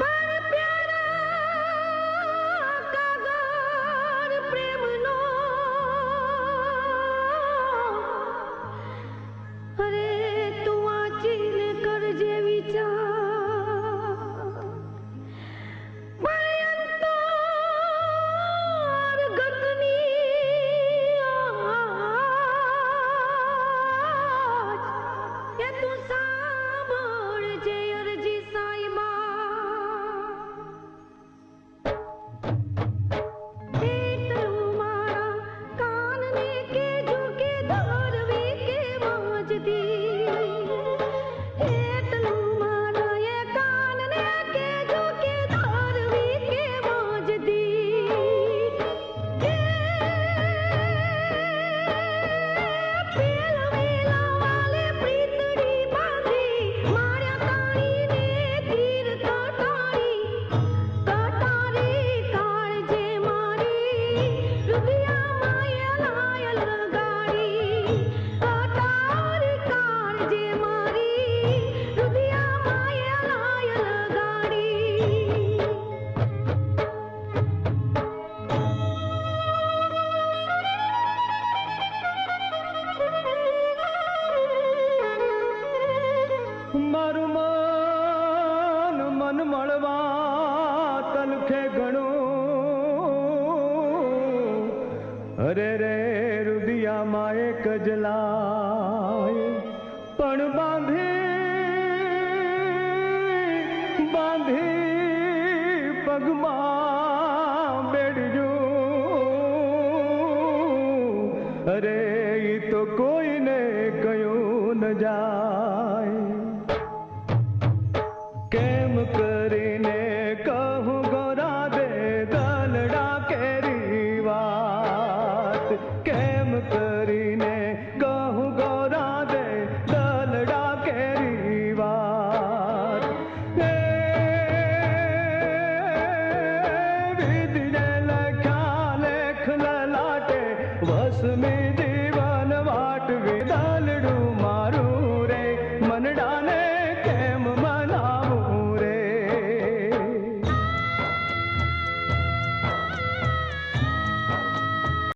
Bye. મારું મન મન મળવા તલખે ઘણું અરે રે, રુદિયામાં એક જ પણ બાંધી બાંધી પગમાં બેડજું. અરે તો કોઈને કયું ન જાય. उसमें